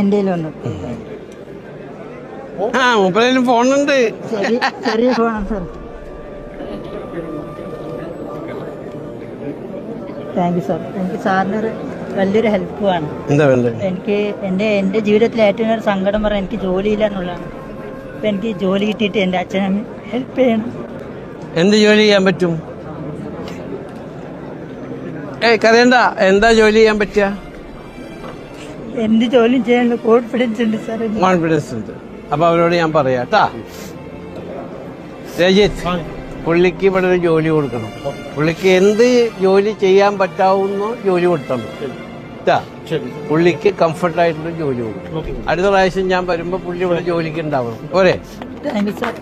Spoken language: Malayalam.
എന്റെ കയ്യിലൊന്ന് ആ മൂപ്പരേലും ഫോണുണ്ട്. ചെറിയ ഫോണാണ് സാർ. താങ്ക് യു സാർ എനിക്ക് സാറിനൊരു വലിയൊരു ഹെൽപ്പുമാണ് എനിക്ക് എന്റെ എന്റെ ജീവിതത്തിൽ ഏറ്റവും ഒരു സങ്കടം പറഞ്ഞാൽ എനിക്ക് ജോലിയില്ല എന്നുള്ളതാണ്. അപ്പം എനിക്ക് ജോലി കിട്ടിയിട്ട് എന്റെ അച്ഛനും ഹെൽപ്പ് ചെയ്യണം. എന്ത് ജോലി ചെയ്യാൻ പറ്റും? ഏയ് കരയണ്ട. എന്താ ജോലി ചെയ്യാൻ പറ്റുക? എന്ത് ജോലി ചെയ്യാനുള്ള കോൺഫിഡൻസ് ഉണ്ട് സാർ. കോൺഫിഡൻസ് ഉണ്ട്. അപ്പൊ അവരോട് ഞാൻ പറയാം കേട്ടാ രജിത്ത് പുള്ളിക്ക് ഇവിടെ ഒരു ജോലി കൊടുക്കണം. പുള്ളിക്ക് എന്ത് ജോലി ചെയ്യാൻ പറ്റാവുന്ന ജോലി കൊടുത്തണം. ട്ടാ. പുള്ളിക്ക് കംഫർട്ടായിട്ടുള്ള ജോലി കൊടുക്കണം. അടുത്ത പ്രാവശ്യം ഞാൻ വരുമ്പോ പുള്ളി ഇവിടെ ജോലിക്ക് ഉണ്ടാവണം. പോരെ. സാർ